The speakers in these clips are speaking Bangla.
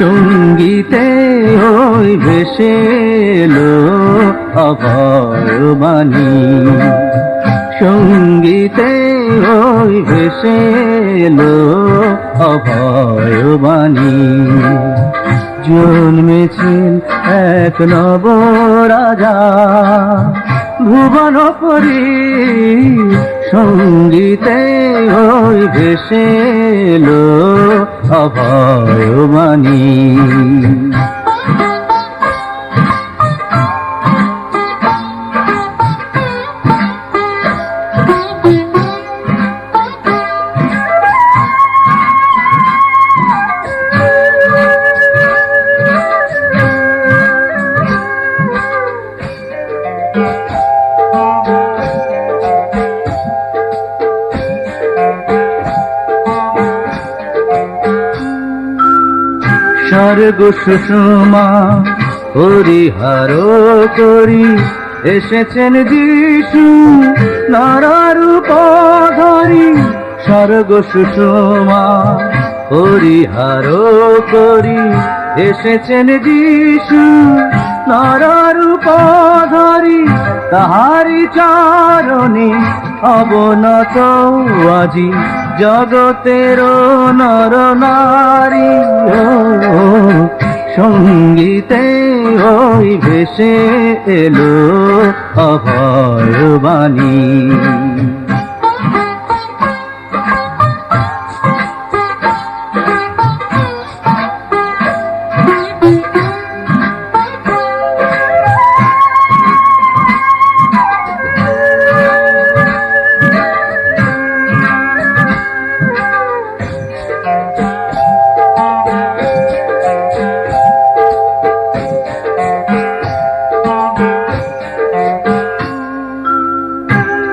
সঙ্গীতে ওই ভেসে এলো অভয়বাণী সঙ্গীতে ওই ভেসে এলো অভয়বাণী জন্মেছেন এক নব রাজা, ভুবন পরি। সঙ্গীতে ওই ভেসে এলো অভয়বাণী স্বর্গ সুষমা হরিহার করি। এসেছেন যিশু নারারূপ ধরি স্বর্গ সুষমা, হরিহার করি। এসেছেন যিশু নারারূপ ধরি তাহারি চারণে অবনত আজি। জগতের নর নারী সঙ্গীতে ওই ভেসে এলো অভয়বাণী।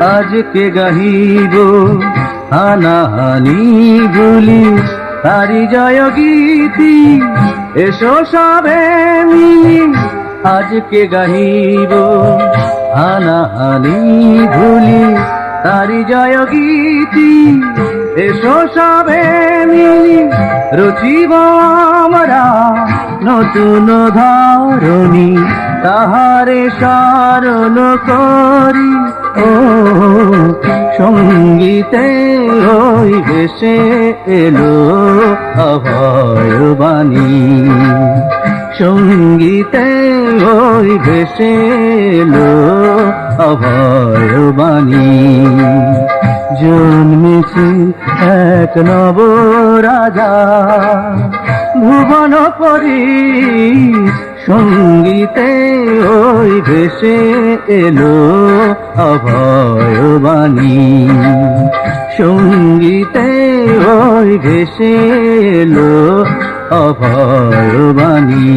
আজকে গাহিব হানাহানি গুলি। তারি জয় গীতি, এসো সবে মিলি। আজকে গাহিব হানাহানি ভুলি তারি জয় গীতি, এসো সবে মিলি। রচিব আমরা নতুন ধরণী, তাহারে স্মরণ করি। ও সঙ্গীতে ওই ভেসে এলো অভয়বাণী সঙ্গীতে ওই ভেসে এলো অভয়বাণী জন্মেছে এক নব রাজা, ভুবন পরি সঙ্গীতে ওই ভেসে এলো অভয়বাণী। সঙ্গীতে ওই ভেসে এলো অভয়বাণী।